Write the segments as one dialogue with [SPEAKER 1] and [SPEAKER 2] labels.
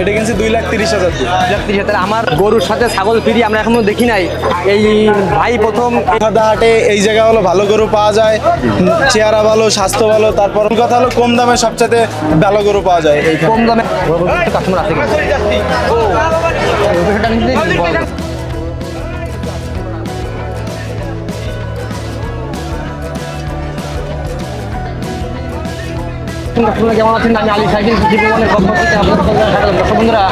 [SPEAKER 1] এটা কিনছি দুই লাখ তিরিশ হাজার দিয়ে
[SPEAKER 2] তিরিশ হাজার আমার গরুর সাথে ছাগল ফিরি আমরা এখনও দেখি নাই এই ভাই প্রথম
[SPEAKER 1] হাটে এই জায়গা হলো ভালো গরু পাওয়া যায় চেহারা ভালো স্বাস্থ্য ভালো তারপর কথা হলো কম দামে সবচেয়ে ভালো গরু পাওয়া যায় এই
[SPEAKER 2] কম দামে কাস্টমার আছে আপনারা কেমন আছেন, আমি সাইকেল বন্ধুরা,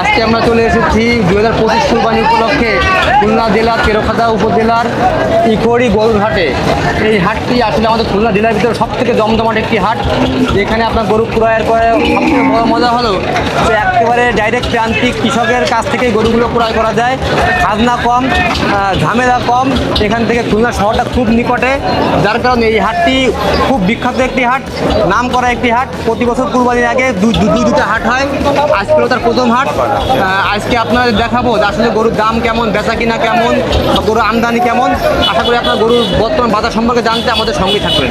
[SPEAKER 2] আজকে আমরা চলে এসেছি দুই হাজার পঁচিশ কুরবানি উপলক্ষে খুলনা জেলার তেরোখাদা উপজেলার ইকোড়ি গরুরহাটে এই হাটটি আসলে আমাদের খুলনা জেলার ভিতরে সব থেকে জমজমাট একটি হাট, যেখানে আপনার গরু ক্রয়ের পরে সবথেকে বড় মজা হলো যে একেবারে ডাইরেক্ট প্রান্তিক কৃষকের কাছ থেকেই গরুগুলো ক্রয় করা যায়। খাজনা কম ঝামেলা কম, এখান থেকে খুলনা শহরটা খুব নিকটে। যার কারণে এই হাটটি খুব বিখ্যাত একটি হাট। নাম করা একটি হাট, প্রতি বছর কুরবানির আগে দুই দুটো হাট হয়। আজকে তার প্রথম হাট। আজকে আপনাদের দেখাবো যে আসলে গরুর দাম কেমন, বেচা কিনা কেমন গরুর আমদানি কেমন। আশা করি আপনার গরুর বর্তমান বাজার সম্পর্কে জানতে আমাদের সঙ্গে থাকবেন।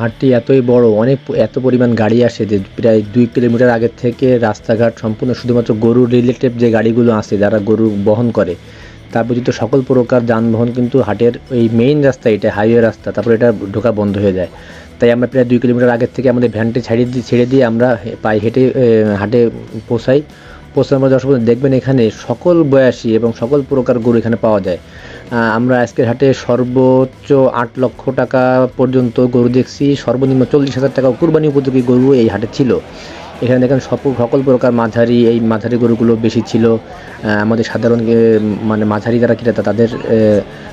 [SPEAKER 3] হাটটি এতই বড়, অনেক এত পরিমাণ গাড়ি আসে যে প্রায় দুই কিলোমিটার আগের থেকে রাস্তাঘাট সম্পূর্ণ শুধুমাত্র গরু রিলেটেড যে গাড়িগুলো আছে যারা গরু বহন করে, তার ব্যতীত সকল প্রকার যানবাহন কিন্তু হাটের এই মেইন রাস্তা এটা হাইওয়ে রাস্তা, তারপর এটা ঢোকা বন্ধ হয়ে যায়। তাই আমরা প্রায় দুই কিলোমিটার আগের থেকে আমাদের ভ্যানটি ছাড়িয়ে দিয়ে ছেড়ে দিয়ে আমরা পায়ে হেঁটে হাটে পৌঁছাই। পৌঁছানোর পর দেখবেন এখানে সকল বয়সী এবং সকল প্রকার গরু এখানে পাওয়া যায়। আমরা আজকের হাটে সর্বোচ্চ আট লক্ষ টাকা পর্যন্ত গরু দেখছি। সর্বনিম্ন চল্লিশ হাজার টাকা কুরবানি উপযোগী গরু এই হাটে ছিল। এখানে দেখেন সপ- সকল প্রকার মাঝারি, এই মাঝারি গরুগুলো বেশি ছিল। আমাদের সাধারণ মানে মাঝারি যারা ক্রেতা, তাদের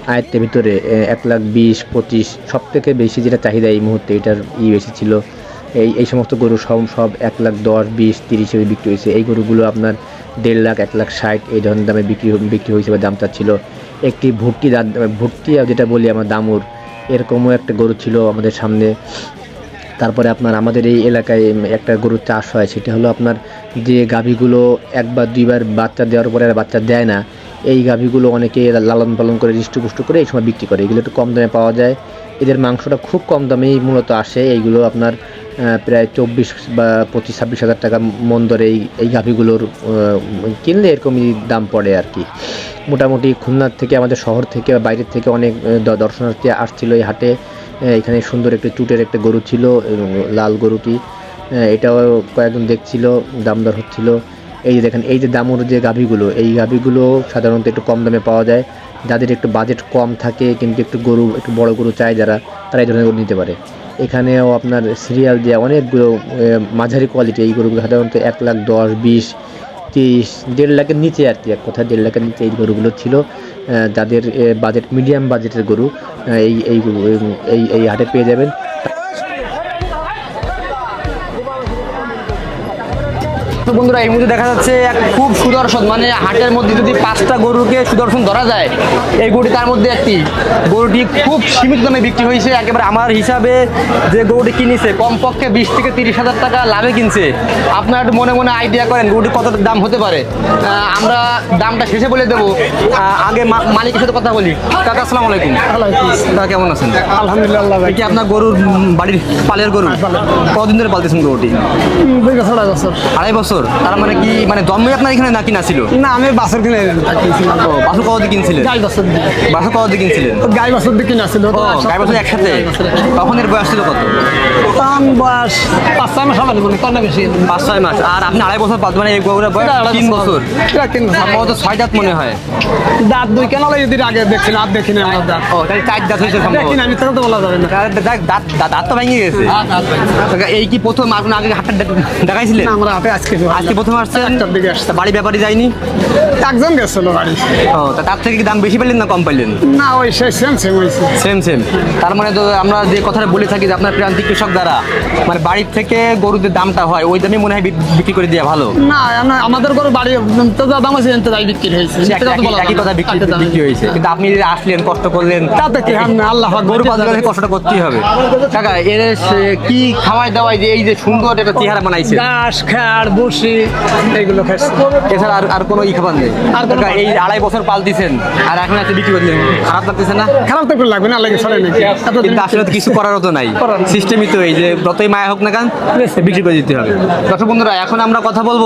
[SPEAKER 3] আয়ত্তের ভিতরে এক লাখ বিশ, পঁচিশ, সব থেকে বেশি যেটা চাহিদা এই মুহূর্তে এটার ই বেশি ছিল। এই এই সমস্ত গরু সব সব এক লাখ দশ, বিশ, তিরিশ হিসেবে বিক্রি হয়েছে। এই গরুগুলো আপনার দেড় লাখ, এক লাখ ষাট, এই ধরনের দামে বিক্রি বিক্রি হয়েছে বা দামটা ছিল একটি ভুট্টি ভুট্টি যেটা বলি আমার দামুর, এরকমও একটা গরু ছিল আমাদের সামনে। তারপরে আপনার আমাদের এই এলাকায় একটা গরুর চাষ হয়, সেটা হলো আপনার যে গাভীগুলো একবার, দুইবার বাচ্চা দেওয়ার পরে আর বাচ্চা দেয় না, এই গাভীগুলো অনেকে লালন পালন করে, হৃষ্টপুষ্ট করে এই সময় বিক্রি করে। এগুলো একটু কম দামে পাওয়া যায়। এদের মাংসটা খুব কম দামেই মূলত আসে। এইগুলো আপনার প্রায় চব্বিশ বা পঁচিশ, ছাব্বিশ হাজার টাকা মন দরে এই এই গাভীগুলোর কিনলে এরকমই দাম পড়ে আর কি। মোটামুটি খুলনার থেকে, আমাদের শহর থেকে বাইরের থেকে অনেক দর্শনার্থী আসছিল এই হাটে। এখানে সুন্দর একটা চুটের একটা গরু ছিল লাল গরুটি। এটাও কয়েকজন দেখছিল, দাম দর হচ্ছিল। এই যে দেখেন, এই যে দামুর যে গাভীগুলো, এই গাভীগুলো সাধারণত একটু কম দামে পাওয়া যায়। যাদের একটু বাজেট কম থাকে, কিন্তু একটু গরু, একটু বড় গরু চায় যারা, তারা এই ধরনের গরু নিতে পারে। এখানেও আপনার সিরিয়াল দেওয়া অনেকগুলো মাঝারি কোয়ালিটি এই গরুগুলো, সাধারণত এক লাখ দশ, বিশ, তিরিশ, দেড় লাখের নিচে আর কি, এক কথা দেড় লাখের নিচে এই গরুগুলো ছিল। যাদের বাজেট মিডিয়াম বাজেটের গরু এই এই এই এই হাটে পেয়ে যাবেন।
[SPEAKER 2] বন্ধুরা এই মুহূর্তে দেখা যাচ্ছে এক খুব সুদর্শন মানে হাটের মধ্যে যদি পাঁচটা গরুকে সুদর্শন ধরা যায় এই গরুটি তার মধ্যে একটি। গরুটি খুব সীমিত দামে বিক্রি হয়েছে একেবারে আমার হিসাবে যে গরুটি কিনেছে কমপক্ষে বিশ থেকে তিরিশ হাজার টাকা লাভে কিনছে। আপনারা একটু মনে মনে আইডিয়া করেন গরুটি কত দাম হতে পারে। আহ, আমরা দামটা শেষে বলে দেবো। আগে মালিকের সাথে কথা বলি। কাকা আসসালামু আলাইকুম। কাকা কেমন আছেন?
[SPEAKER 4] আলহামদুলিল্লাহ ভাই।
[SPEAKER 2] কি আপনার গরুর বাড়ির পালের গরু? কতদিন ধরে পালতেছেন গরুটি?
[SPEAKER 4] আড়াই বছর?
[SPEAKER 2] তার মানে কি মানে জন্মই আপনার এখানে না ছিল?
[SPEAKER 4] না আমি কিনে কিনছিলাম।
[SPEAKER 2] ও বাসু কত কিনছিলেন?
[SPEAKER 4] গাই
[SPEAKER 2] বাসু কিনছিলেন?
[SPEAKER 4] গাই কিনে
[SPEAKER 2] ও গাই একসাথে? তখন এর বয়স ছিল কত?
[SPEAKER 4] তখন বয়স পাঁচ ছয় মাস হবে মানে কত বেশি।
[SPEAKER 2] পাঁচ ছয় মাস। আর আপনি আড়াই বছর পাঁচ মানে এই গরুর বয়স তিন বছর।
[SPEAKER 4] এটা তিন বছর।
[SPEAKER 2] সম্ভবত ছয় দাঁত মনে হয়।
[SPEAKER 4] দাঁত দুই কেন লাগে যদি আগে দেখছি না দেখিনি আমার দাঁত।
[SPEAKER 2] ও তাহলে চার দাঁত হয়েছে সম্ভবত
[SPEAKER 4] দেখিনি আমি তো বলা যাবে না।
[SPEAKER 2] দাঁত দাঁত তো ভেঙে গেছে। এই কি প্রথম আপনার আগে হাতটা দেখাইছিলেন?
[SPEAKER 4] না, আমরা হাতে আজকে
[SPEAKER 2] আজকে প্রথম আসছেন?
[SPEAKER 4] একটার দিকে আসছে।
[SPEAKER 2] বাড়ি ব্যাপারে যায়নি?
[SPEAKER 4] একজন গেছিল বাড়ি।
[SPEAKER 2] ও তা তার থেকে কি দাম বেশি পেলেন না কম পাইলেন
[SPEAKER 4] না ওই সে সেম সেম হয়েছে।
[SPEAKER 2] সেম সেম তার মানে তো আমরা যে কথাটা বলে থাকি যে আপনার প্রান্তিক কৃষক দ্বারা মানে বাড়ির থেকে গরুদের দামটা হয় ওই দামে মনে হয় বিক্রি করে দেওয়া ভালো।
[SPEAKER 4] না আমাদের ঘরে বাড়ি তো যা দাম আছে এনতে তাই বিক্রি হয়েছে।
[SPEAKER 2] একই- কথা। বিক্রি বিক্রি হয়েছে। কিন্তু আপনি আসলেন কষ্ট করলেন
[SPEAKER 4] তাতে কি আল্লাহ
[SPEAKER 2] গরু পালন কষ্টটা করতেই হবে। কাকা এর কি খাওয়াই দাওয়াই যে এই যে সুন্দর একটা চেহারা বানাইছে
[SPEAKER 4] ঘাস খাড় বসি এইগুলো খাইছে।
[SPEAKER 2] এছাড়া আর আর কোনো ই খাবার নেই।
[SPEAKER 4] আর
[SPEAKER 2] এই আড়াই বছর পাল দিছেন আর এখন একটা বিক্রি করলেন খারাপ লাগতেছে না?
[SPEAKER 4] খারাপ তো একটু লাগবে না লাগে সরে নাকি এত
[SPEAKER 2] কিন্তু আসলে কিছু করারও তো নাই। সিস্টেমই তো এই যে যতই মায়া হোক না কেন বিক্রি করে দিতে হবে। দর্শক বন্ধুরা এখন আমরা কথা বলব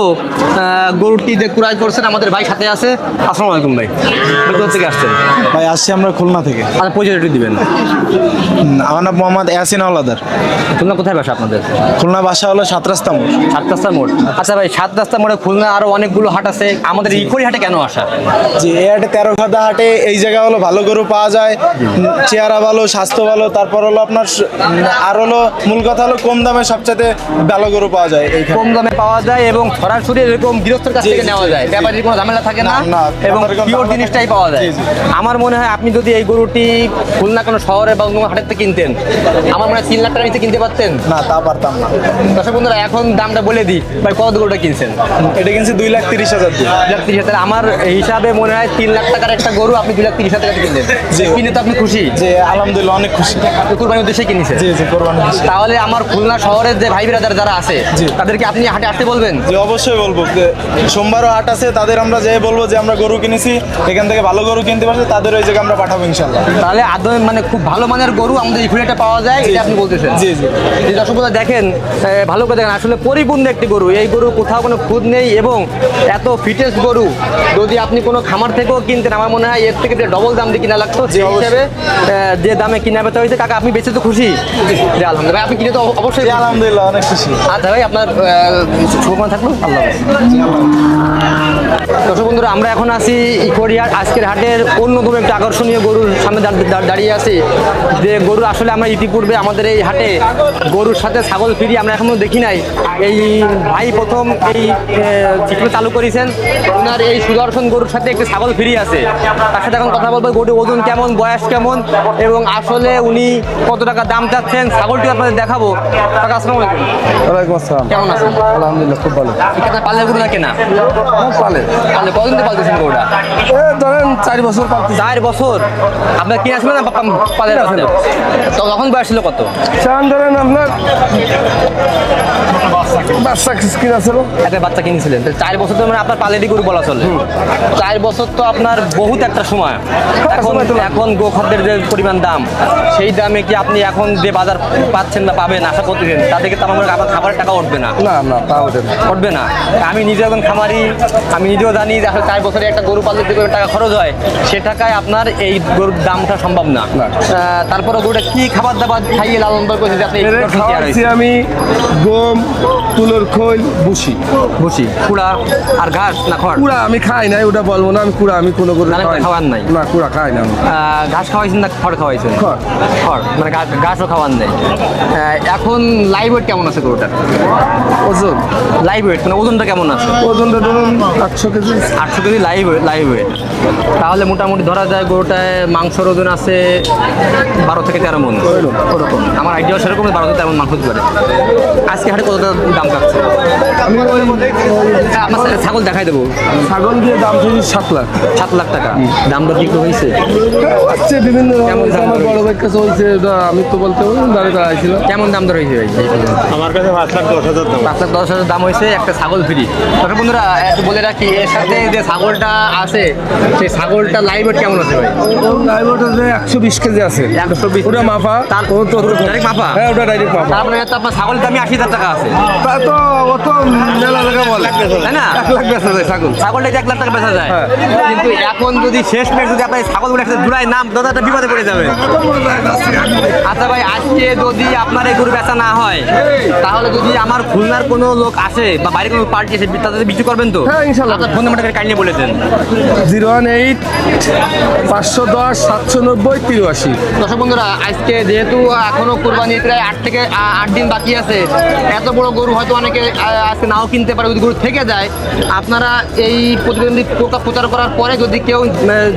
[SPEAKER 2] গরুটি যে কুড়াই করছেন আমাদের ভাই সাথে আছে। আসসালামু আলাইকুম ভাই। কোথা থেকে আসছেন?
[SPEAKER 1] ভাই আসছি আমরা খুলনা থেকে।
[SPEAKER 2] আর পরিচয় একটু দিবেন।
[SPEAKER 1] আমার নাম মোহাম্মদ ইয়াসিন আওলাদার
[SPEAKER 2] খুলনা কোথায় বাসা আপনাদের?
[SPEAKER 1] খুলনা বাসা হলো সাত রাস্তা মোড়।
[SPEAKER 2] সাত রাস্তা মোড়। আচ্ছা ভাই সাত রাস্তা মোড়ে খুলনা আরও অনেকগুলো হাট আছে। আমাদের ইকড়ি হাটে কেন আসা?
[SPEAKER 1] যে এই হাটে তেরো খাদা হাটে এই জায়গা হলো ভালো গরু পাওয়া যায় চেহারা ভালো স্বাস্থ্য ভালো তারপর হলো আপনার আর হলো মূল কথা হলো কম দামে সবচেয়ে ভালো গরু পাওয়া যায় এইখানে।
[SPEAKER 2] কম দামে পাওয়া যায় এবং সরাসরি এরকম গৃহস্থের কাছ থেকে নেওয়া যায়। ব্যাপারীর কোনো ঝামেলা থাকে না এবং পিওর জিনিসটাই পাওয়া যায়। আমার মনে হয় আপনি যদি এই গরুটি খুলনা কোনো শহরে বা কোনো হাটের থেকে কিনতেন আমার মনে হয় তিন লাখ টাকা নিচে কিনতে পারতেন।
[SPEAKER 1] না তা পারতাম না।
[SPEAKER 2] দর্শক বন্ধুরা এখন দামটা বলে দিই। ভাই কত গরুটা কিনছেন?
[SPEAKER 1] এটা কিনছি দুই লাখ তিরিশ হাজার
[SPEAKER 2] দুই। লাখ তিরিশ হাজার। আমার হিসাবে মনে হয় তিন লাখ টাকার একটা গরু আপনি দুই লাখ তিরিশ হাজার টাকা কিনলেন। কিনে তো আপনি খুশি।
[SPEAKER 1] যে আলহামদুলিল্লাহ অনেক খুশি।
[SPEAKER 2] কুরবানির উদ্দেশ্যে কিনেছেন?
[SPEAKER 1] জি জি কোরবানি খুশি
[SPEAKER 2] তাহলে আমার খুলনা শহরের যে ভাই বিরাদার যারা আছে। তাদেরকে আপনি হাটে আসতে বলবেন?
[SPEAKER 1] যে অবশ্যই বলব। যে সোমবারও হাট আছে তাদের আমরা যে বলব যে আমরা গরু কিনেছি এখান থেকে ভালো গরু কিনতে পারছি তাদের ওই জায়গায় আমরা পাঠাবো ইনশাল্লাহ
[SPEAKER 2] তাহলে আদৌ মানে খুব ভালো মানের গরু আমাদের ইকুইটা পাওয়া যায় এটা আপনি বলতেছেন?
[SPEAKER 1] জি, জি।
[SPEAKER 2] দর্শক দেখেন ভালো করে দেখেন আসলে পরিপূর্ণ একটি গরু। এই গরু কোথাও কোনো খুদ নেই এবং এত ফিটেস্ট গরু। যদি আপনি কোনো খামার থেকেও কিনতেন আমার মনে হয় এর থেকে যে ডবল দাম দিয়ে কিনা লাগতো যে। হিসেবে যে দামে কিনা বেচা হয়েছে কাকা আপনি বেঁচে তো খুশি? আলহামদুলিল্লাহ। ভাই, আপনি কিনে তো অবশ্যই।
[SPEAKER 1] আলহামদুলিল্লাহ অনেক খুশি।
[SPEAKER 2] আচ্ছা ভাই আপনার শুভমান থাকল? আল্লাহ দর্শক বন্ধুরা আমরা এখন আছি ইকোরিয়ার আজকের হাটের অন্যতম একটা আকর্ষণীয় গরুর সামনে দাঁড়িয়ে আছি। যে গরু আসলে আমরা ইতিপূর্বে আমাদের এই হাটে গরুর সাথে ছাগল ফিরি আমরা এখনও দেখি নাই। এই ভাই প্রথম এই চিত্র চালু করেছেন। ওনার এই সুদর্শন গরুর সাথে একটি ছাগল ফিরি আছে। তার সাথে এখন কথা বলব গরুর ওজন কেমন বয়স কেমন এবং আসলে উনি কত টাকা দাম চাচ্ছেন ছাগলটি আপনাদের দেখাবো। কাকা আসসালামু আলাইকুম।
[SPEAKER 1] ওয়ালাইকুম আসসালাম।
[SPEAKER 2] কেমন আছেন?
[SPEAKER 1] আলহামদুলিল্লাহ খুব ভালো।
[SPEAKER 2] এখানে পালে গরু না কেনা?
[SPEAKER 1] পালে
[SPEAKER 2] পালে পালতেছেন গরুটা?
[SPEAKER 1] ধরেন চার বছর পালতে
[SPEAKER 2] চার বছর? আপনার কিনা ছিল না পালে তো তখন বয়স ছিল কত?
[SPEAKER 1] ধরেন আপনার বাচ্চা কিনা ছিল
[SPEAKER 2] একটা বাচ্চা কিনেছিলেন। চার বছর তো মানে আপনার পালেরই গরু বলা চলে। চার বছর তো আপনার বহুত একটা সময়। এখন এখন গোখাদ্যের যে পরিমাণ দাম সেই দামে কি আপনি এখন যে বাজার পাচ্ছেন বা পাবেন আশা করতেছেন তা থেকে তো আমার হয় টাকা উঠবে না?
[SPEAKER 1] না না তা ওঠে না।
[SPEAKER 2] উঠবে না। আমি নিজে এখন খামারি আমি নিজেও জানি যে আসলে চার বছরে একটা গরু পালতে পরিমাণ টাকা খরচ হয়। সে টাকায় আপনার এই গরুর দামটা সম্ভব না। তারপরে গরুটা কি খাবার দাবার খাইয়ে লালন পালন করেছে আপনি?
[SPEAKER 5] আমি গম তুলোর খোল বুসি
[SPEAKER 2] ভুসি। কুড়া আর ঘাস না খড়?
[SPEAKER 5] কুড়া আমি খাই নাই ওটা বলব না আমি কুড়া আমি কোনো করে
[SPEAKER 2] খাওয়ার নাই।
[SPEAKER 5] না কুড়া খাই না
[SPEAKER 2] ঘাস খাওয়াইছেন না খড় খাওয়াইছেন?
[SPEAKER 5] খড়।
[SPEAKER 2] খড় মানে ঘা- ঘাসও খাওয়ার নেই। এখন লাইভ ওয়েট কেমন আছে গরুটার?
[SPEAKER 5] ওজন?
[SPEAKER 2] লাইভ ওয়েট মানে ওজনটা কেমন আছে?
[SPEAKER 5] ওজনটা ধরুন আটশো কেজি।
[SPEAKER 2] আটশো কেজি লাইভ লাইভ ওয়েট তাহলে মোটামুটি ধরা যায় গরুটায় মাংসর ওজন আছে বারো থেকে তেরো মন। ওরকম। আমার আইডিয়া সেরকম বারো থেকে তেরো মন মাংস হতে পারে। আজকে হাটে কত দাম কাটছে আমার ছাগল দেখাই দেবো।
[SPEAKER 5] ছাগল দিয়ে দাম চাইছি সাত লাখ।
[SPEAKER 2] সাত লাখ টাকা। দাম দর কি একটু হয়েছে।
[SPEAKER 5] আসছে বিভিন্ন আমার বড় ভাইয়ের কাছে হয়েছে আমি তো বলতে পারব না, দাঁড়িয়ে দাঁড়াইছিল
[SPEAKER 2] কেমন দাম দর হয়েছে ভাই
[SPEAKER 1] আমার কাছে পাঁচ লাখ দশ হাজার দাম।
[SPEAKER 2] পাঁচ লাখ দশ হাজার দাম হয়েছে একটা ছাগল ফ্রি। তবে বন্ধুরা একটু বলে রাখি এর সাথে যে ছাগলটা আছে সেই ছাগলটা লাইভ কেমন আছে ভাই?
[SPEAKER 5] ড্রাইভারটা একশো বিশ কেজি আছে।
[SPEAKER 2] একশো বিশ
[SPEAKER 5] ওটা মাপা?
[SPEAKER 2] তার ডাইরেক্ট মাপা?
[SPEAKER 5] হ্যাঁ ওটা ডাইরেক্ট মাপা।
[SPEAKER 2] তারপরে তো আপনার ছাগলের দামই আশি হাজার টাকা আছে।
[SPEAKER 5] তা তো অত
[SPEAKER 2] তাই
[SPEAKER 5] এক লাখ
[SPEAKER 2] টাকা বেচা যায়। কিন্তু এখন যদি শেষ মেশ যদি আপনার নাম দাদাটা বিপদে পড়ে ভাই আজকে যদি আপনার গরু বেচা না হয় তাহলে যদি আমার খুলনার কোনো লোক আসে বা বাইরে কোনো পার্টি এসে তাদের বিক্রি করবেন তো
[SPEAKER 5] ইনশাল্লাহ।
[SPEAKER 2] ফোন নাম্বারটা কাইন্ডলি বলে দেন
[SPEAKER 5] জিরো ওয়ান এইট পাঁচশো দশ সাতশো নব্বই তিরাশি
[SPEAKER 2] দর্শক বন্ধুরা আজকে যেহেতু এখনও কুরবানির প্রায় আট থেকে আট দিন বাকি আছে, এত বড় গরু হয়তো অনেকে আজকে নাও কিনতে পারে, যদি গরু থেকে যায়, আপনারা এই প্রতিবন্ধী পোকা প্রচার করার পরে যদি কেউ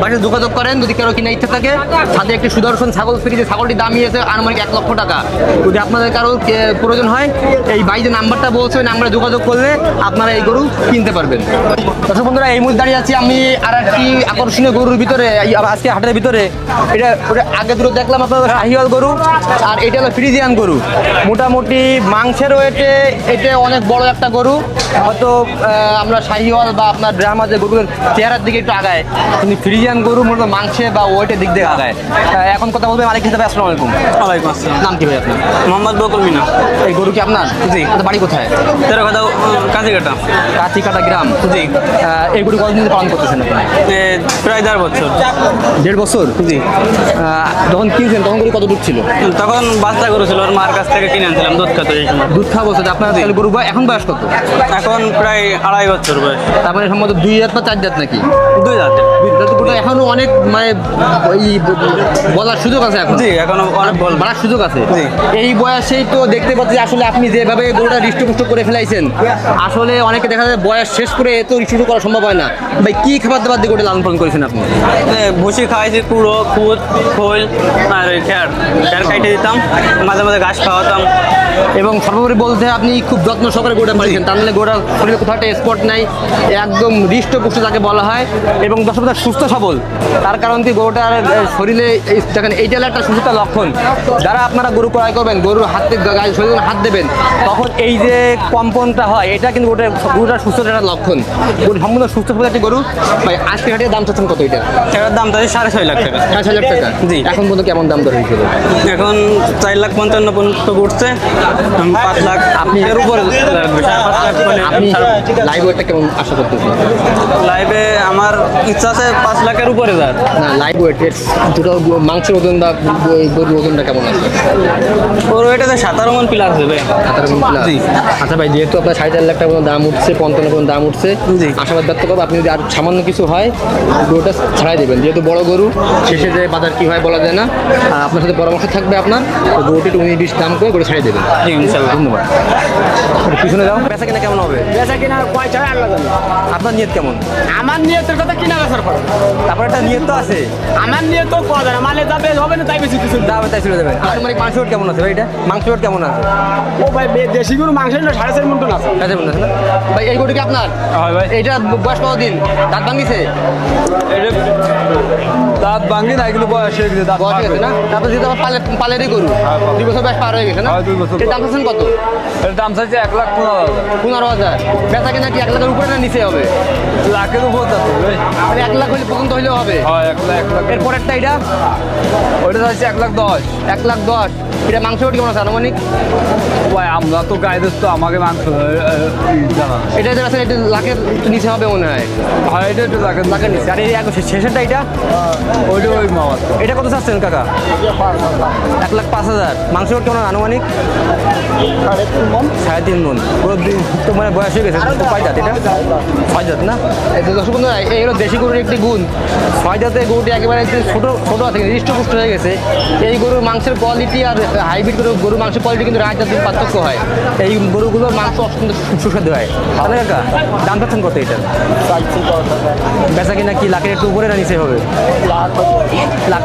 [SPEAKER 2] বাড়িতে যোগাযোগ করেন, যদি কারও কিনা ইচ্ছা থাকে, সাথে একটি সুদর্শন ছাগল ফ্রি, যে ছাগলটি দামিয়েছে আনুমানিক এক লক্ষ টাকা। যদি আপনাদের কারও প্রয়োজন হয়, এই যে নাম্বারটা বলছে, ওই নাম্বারে যোগাযোগ করলে আপনারা এই গরু কিনতে পারবেন। দর্শক বন্ধুরা, এই মুহূর্তে দাঁড়িয়ে আছি আমি আর একটি আকর্ষণীয় গরুর ভিতরে আজকে হাটের ভিতরে। এটা, ওটা আগে দুটো দেখলাম আপনার শাহিওয়াল গরু, আর এটা হলো ফ্রিজিয়ান গরু। মোটামুটি মাংসের ওয়েটে এটা অনেক বড় একটা গরু। হয়তো আহ, আমরা শাহিওয়াল বা আপনার ড্রামা যে গরুর চেহারার দিকে একটু আগায়। কিন্তু ফ্রিজিয়ান গরু মূলত মাংসে বা ওয়েটের দিক দিয়ে আগায়। এখন কথা বলবে মালিক হিসাবে আসসালামু আলাইকুম।
[SPEAKER 6] ওয়ালাইকুম আসসালাম।
[SPEAKER 2] নাম কি ভাই আপনার?
[SPEAKER 6] মোহাম্মদ বকুল মিনা।
[SPEAKER 2] এই গরু কি আপনার? জি। বাড়ি কোথায়?
[SPEAKER 6] তেরো কথা কাজিকাটা
[SPEAKER 2] কাঠিকাটা গ্রাম?
[SPEAKER 6] জি।
[SPEAKER 2] এই গরু কতদিন পালন করতেছেন আপনি?
[SPEAKER 6] প্রায় দেড় বছর।
[SPEAKER 2] দেড় বছর?
[SPEAKER 6] জি।
[SPEAKER 2] যখন কিনছেন তখন গরু কত দুধ ছিল?
[SPEAKER 6] তখন বাচ্চা গরু ছিল ওর মার কাছ থেকে কিনে আনছিলাম দুধ খাতে এই সময়।
[SPEAKER 2] দুধ খাওয়া বলছে আপনার গরু এখন বয়স কত?
[SPEAKER 6] এখন প্রায় আড়াই বছর বয়স।
[SPEAKER 2] তারপরে সম্ভবত দুই হাত বা চার হাত নাকি?
[SPEAKER 6] দুই
[SPEAKER 2] গরুটা এখনও অনেক মানে বলার সুযোগ আছে এখন?
[SPEAKER 6] জি এখনও অনেক বল
[SPEAKER 2] বাড়ার সুযোগ আছে?
[SPEAKER 6] জি।
[SPEAKER 2] এই বয়সেই তো দেখতে পাচ্ছি আসলে আপনি যেভাবে গরুটা হৃষ্টপুষ্ট করে ফেলাইছেন আসলে অনেকে দেখা যায় বয়স শেষ করে এত হৃষ্টপুষ্ট করা সম্ভব হয় না। ভাই কি খাবার দাবার দিয়ে গরুটা লালন পালন করেছেন আপনি?
[SPEAKER 6] ভুসি খাওয়াইছি কুড়ো কুদ খোল আর খ্যার। খ্যার খাইতে দিতাম মাঝে মাঝে ঘাস খাওয়াতাম।
[SPEAKER 2] এবং সর্বোপরি বলতে আপনি খুব যত্ন সহকারে গোটা পালিয়েছেন তার নাহলে গোটা শরীরে কোথাও একটা স্পট নাই একদম হৃষ্টপুষ্ট যাকে বলা হয় এবং দর্শক সুস্থ সবল। তার কারণ কি গরুটার শরীরে দেখেন এইটা হলো একটা সুস্থতার লক্ষণ। যারা আপনারা গরু ক্রয় করবেন গরুর হাতে গায়ে শরীরে হাত দেবেন তখন এই যে কম্পনটা হয় এটা কিন্তু গোটা গরুটার সুস্থতার একটা লক্ষণ। গরু সম্পূর্ণ সুস্থ সবল একটি গরু। ভাই আজকে হাটিয়ে দাম চাচ্ছেন কত এটা?
[SPEAKER 6] এটার দাম তাদের সাড়ে ছয় লাখ টাকা।
[SPEAKER 2] সাড়ে ছয় লাখ টাকা?
[SPEAKER 6] জি।
[SPEAKER 2] এখন পর্যন্ত কেমন দাম দর হয়েছিল?
[SPEAKER 6] এখন চার লাখ পঞ্চান্ন পর্যন্ত উঠছে পাঁচ লাখ আপনি এর উপরে হলে
[SPEAKER 2] আপনি লাইভ ওয়েটটা কেমন আশা করতেছেন?
[SPEAKER 6] লাইভে আমার ইচ্ছা আছে পাঁচ লাখের উপরে যার।
[SPEAKER 2] না লাইভ ওয়েটের দুটো মাংসের ওজন বা গরুর ওজনটা কেমন আছে?
[SPEAKER 6] ওর ওইটাতে সাতারো মন প্লাস দেবে
[SPEAKER 2] সাতারো plus?
[SPEAKER 6] জি।
[SPEAKER 2] আচ্ছা ভাই যেহেতু আপনার সাড়ে চার লাখ টাকা দাম উঠছে পঞ্চান্ন পর্যন্ত দাম উঠছে। আশাবাদ ব্যক্ত করব আপনি যদি আর সামান্য কিছু হয় গরুটা ছাড়াই দেবেন। যেহেতু বড় গরু শেষে যে বাজার কি হয় বলা যায় না আর আপনার সাথে পরামর্শ থাকবে আপনার গরুটি উনিশ বিশ দাম করে গরু ছাড়িয়ে দেবেন।
[SPEAKER 6] জি ইনশাল্লাহ
[SPEAKER 2] ধন্যবাদ পিছনে যাও। পেশা কিনা কেমন হবে?
[SPEAKER 4] বেচা কিনা কয় ছয় আল্লাহ জানে।
[SPEAKER 2] আপনার নিয়ত কেমন?
[SPEAKER 4] আমার নিয়ে কথা কিনা বেচার পর।
[SPEAKER 2] তারপর একটা নিয়ত তো আছে।
[SPEAKER 4] আমার নিয়ে তো কোয়া যায় মালে যাবে হবে না তাই বেশি কিছু না।
[SPEAKER 2] তাই চলে দেবেন মানে মাংস কেমন আছে ভাই এটা? মাংস কেমন আছে?
[SPEAKER 4] ও ভাই দেশি গরু মাংস সাড়ে চার মন্টন আছে।
[SPEAKER 2] কাজে মনে আছে না? ভাই এই গরুটি কি আপনার
[SPEAKER 6] ভাই।
[SPEAKER 2] এইটা বয়স কত দিন দাঁত ভাঙিছে?
[SPEAKER 5] দাঁত ভাঙি না এগুলো বয়স হয়ে গেছে দাঁত
[SPEAKER 2] বয়স হয়ে গেছে না? তারপর যেহেতু পালে পালেরই গরু দুই বছর বয়স পার হয়ে গেছে না?
[SPEAKER 5] হ্যাঁ, দুই বছর।
[SPEAKER 2] এর দাম চাচ্ছেন কত?
[SPEAKER 5] এর দাম চাইছে এক লাখ পনেরো হাজার।
[SPEAKER 2] পনেরো হাজার। বেচা কিনা কি এক লাখের উপরে না নিচে হবে?
[SPEAKER 5] লাখের উপর যাচ্ছে
[SPEAKER 2] এক লাখ হলে পর্যন্ত হইলেও হবে।
[SPEAKER 5] হয় এক লাখ এক লাখ।
[SPEAKER 2] এর পরেরটা এটা
[SPEAKER 5] ওইটা চাইছে এক লাখ দশ।
[SPEAKER 2] এক লাখ দশ। এটা মাংস ওটি কেমন আছে আনুমানিক?
[SPEAKER 5] ভাই আমরা তো গাইদের তো আমাকে মাংস।
[SPEAKER 2] এটা যে আছে এটা লাখের নিচে হবে মনে হয়।
[SPEAKER 5] হয় এটা একটু লাখের
[SPEAKER 2] লাখের নিচে। আর এই এক- শেষেরটা এটা
[SPEAKER 5] ওইটা ওই মামার।
[SPEAKER 2] এটা কত চাচ্ছেন কাকা? এক লাখ পাঁচ হাজার। মাংস কেমন আনুমানিক? সাড়ে তিন মন? পুরো তো মানে বয়স হয়ে গেছে কয় জাত এটা? ছয় জাত না? এই তো দর্শক বন্ধুরা এই দেশি গরুর একটি গুণ। ছয় জাতের গরুটি একেবারে ছোটো ছোটো হৃষ্টপুষ্ট হয়ে গেছে। এই গরুর মাংসের কোয়ালিটি আর হাইব্রিড গরু গরুর মাংসের কোয়ালিটি কিন্তু রাজ জাতের পার্থক্য হয়। এই গরুগুলোর মাংস অত্যন্ত সুস্বাদু হয়। তাহলে কাকা দাম পাচ্ছেন কত এটা বেচা কিনা কি লাখের একটু উপরে না নিচে হবে? লাখ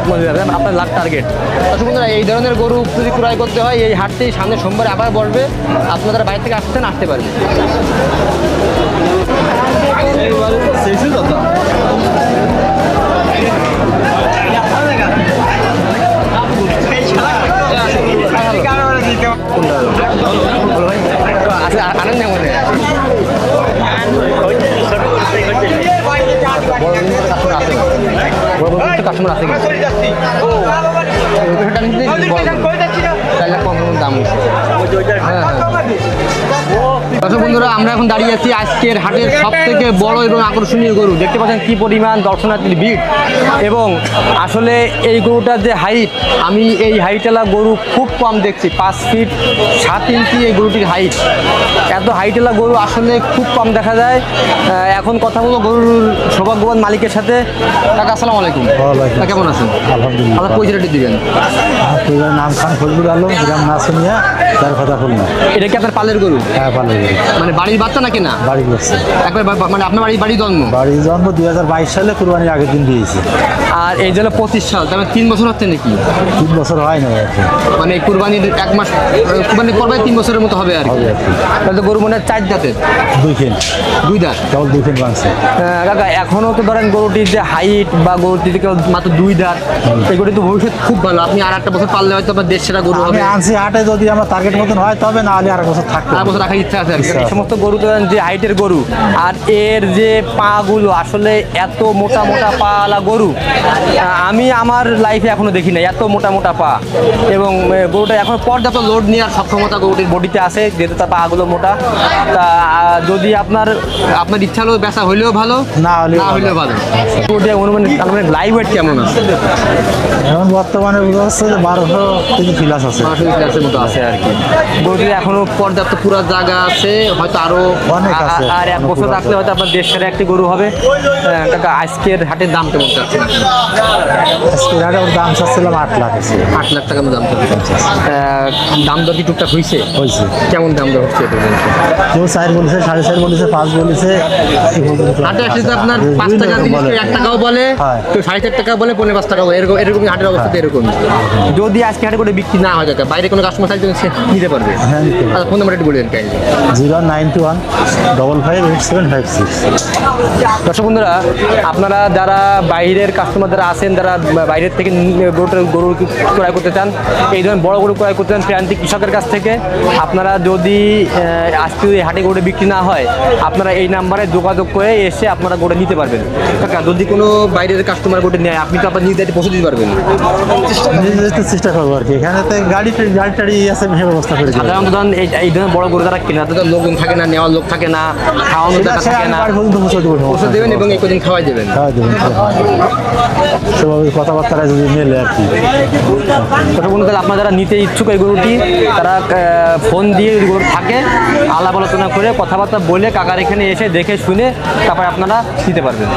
[SPEAKER 2] আপনার লাখ টার্গেট দর্শক বন্ধুরা এই ধরনের গরু যদি ক্রয় করতে হয় এই হাটটি সামনে সোমবার আবার বসবে আপনারা বাইরে থেকে আসছেন আসতে পারবেন। আনন্দ মনে কাস্টমার আছে। চার বন্ধুরা আমরা এখন দাঁড়িয়ে আছি আজকের হাটের সব থেকে বড় এবং আকর্ষণীয় গরু। দেখতে পাচ্ছেন কি পরিমাণ দর্শনার্থীর ভিড়। এবং আসলে এই গরুটার যে হাইট আমি এই হাইটেলা গরু খুব কম দেখছি পাঁচ ফিট সাত ইঞ্চি এই গরুটির হাইট এত হাইটেলা গরু আসলে খুব কম দেখা যায়। এখন কথা বলব গরুর সৌভাগ্যবান মালিকের সাথে। কাকা আসসালামু আলাইকুম। কেমন আছেন?
[SPEAKER 7] আলহামদুলিল্লাহ।
[SPEAKER 2] আপনার পরিচয়টি দিবেন।
[SPEAKER 7] নাম খান ফজলুর আলম গ্রাম নাচুনিয়া তার কথা খুলনা।
[SPEAKER 2] এটা কি আপনার পালের গরু?
[SPEAKER 7] হ্যাঁ ভালো
[SPEAKER 2] মানে বাড়ির বাচ্চা নাকি না?
[SPEAKER 7] বাড়ি করছে
[SPEAKER 2] একবার মানে আপনার বাড়ি বাড়ি জন্ম?
[SPEAKER 7] বাড়ি জন্ম দুই হাজার বাইশ সালে কুরবানির আগের দিন দিয়েছে।
[SPEAKER 2] আর এই জন্য পঁচিশ সাল তার তিন বছর হচ্ছে নাকি?
[SPEAKER 7] তিন বছর হয় না
[SPEAKER 2] মানে কুরবানির এক মাস কুরবানি পর্বে তিন বছরের মতো হবে আর কি। তাহলে তো গরু মনে হয় চার জাতের
[SPEAKER 7] দুই ফিন
[SPEAKER 2] দুই দাঁত?
[SPEAKER 7] কেবল দুই ফিন বাংছে
[SPEAKER 2] কাকা এখনও তো ধরেন গরুটির যে হাইট বা গরুটির কেবল মাত্র দুই দাঁত এই গরুটি তো ভবিষ্যৎ খুব ভালো। আপনি আর একটা বছর পারলে হয়তো আপনার দেশ সেরা গরু হবে।
[SPEAKER 7] আনছি হাটে যদি আমার টার্গেট মতন হয় তবে না হলে আর এক বছর থাকতে
[SPEAKER 2] আর। বছর রাখার ইচ্ছা আছে আর কি।
[SPEAKER 7] ইচ্ছা
[SPEAKER 2] এই সমস্ত গরু যে হাইটের গরু আর এর যে পাগুলো আসলে এত মোটা মোটা পালা গরু আমি আমার লাইফে এখনও দেখি নাই এত মোটা মোটা পা। এবং গরুটা এখন পর্যাপ্ত লোড নেওয়ার সক্ষমতা গরুটির বডিতে আছে যেহেতু তার পাগুলো মোটা। তা যদি আপনার আপনার ইচ্ছা হলেও ব্যথা হইলেও ভালো
[SPEAKER 7] না হলেও
[SPEAKER 2] না
[SPEAKER 7] ভালো।
[SPEAKER 2] হইলেও ভালো। গরুটি অনুমান মানে লাইভ ওয়েট কেমন আছে?
[SPEAKER 7] এখন বর্তমানে বারোশো আছে।
[SPEAKER 2] গ্লাসের মতো আছে আর কি। গরুটির এখনও পর্যাপ্ত পুরো জায়গা আছে হয়তো আরও আর এক বছর রাখলে হয়তো আপনার দেশ সেরা একটি গরু হবে। কাকা আজকের হাটের দাম কেমন চাচ্ছে
[SPEAKER 7] আজকের হাটে ওর দাম চাচ্ছিলাম আট লাখ আছে।
[SPEAKER 2] আট লাখ টাকা দাম দাম দর কি টুকটাক হয়েছে?
[SPEAKER 7] হয়েছে।
[SPEAKER 2] কেমন দাম দর হচ্ছে
[SPEAKER 7] কেউ চার বলেছে সাড়ে চার বলেছে পাঁচ বলেছে।
[SPEAKER 2] হাটে আসলে তো আপনার পাঁচ টাকা এক টাকাও বলে
[SPEAKER 7] হ্যাঁ।
[SPEAKER 2] কেউ সাড়ে চার টাকা বলে পনেরো পাঁচ টাকা বলে। এরকম এরকম হাটের অবস্থা তো এরকম? যদি আজকে হাটে করে বিক্রি না হয় কাকা বাইরে কোনো কাস্টমার থাকলে সে নিতে পারবে।
[SPEAKER 7] হ্যাঁ।
[SPEAKER 2] আচ্ছা ফোন নাম্বার একটু বলে দেন kindly
[SPEAKER 7] zero nine two one double five eight seven five six
[SPEAKER 2] দর্শক বন্ধুরা আপনারা যারা বাইরের কাস্টমার যারা আছেন যারা বাইরের থেকে গরুটা গরু ক্রয় করতে চান এই ধরনের বড় গরু ক্রয় করতে চান প্রান্তিক কৃষকের কাছ থেকে আপনারা যদি আজকে যদি হাটে গরু বিক্রি না হয় আপনারা এই নাম্বারে যোগাযোগ করে এসে আপনারা গরু নিতে পারবেন। কাকা যদি কোনো বাইরের কাস্টমার গরু নেয় আপনি তো আপনার নিজে দায়িত্বে পৌঁছে দিতে পারবেন।
[SPEAKER 7] চেষ্টা করব আর কি। এখানে গাড়ি গাড়ি টাড়ি আছে ব্যবস্থা করে।
[SPEAKER 2] সাধারণত এই এই ধরনের বড় গরু যারা কেনা লোকজন থাকে না নেওয়ার লোক থাকে না খাওয়ানোর জায়গা থাকে না। ওষুধ দেবেন এবং এই কদিন খাওয়াই দেবেন।
[SPEAKER 7] খাওয়া দেবেন সেভাবে কথাবার্তা যদি মেলে আর কি।
[SPEAKER 2] তাহলে আপনারা যারা নিতে ইচ্ছুক এই গরুটি তারা ফোন দিয়ে যদি গরু থাকে আলাপ আলোচনা করে কথাবার্তা বলে কাকার এখানে এসে দেখে শুনে তারপরে আপনারা নিতে পারবেন।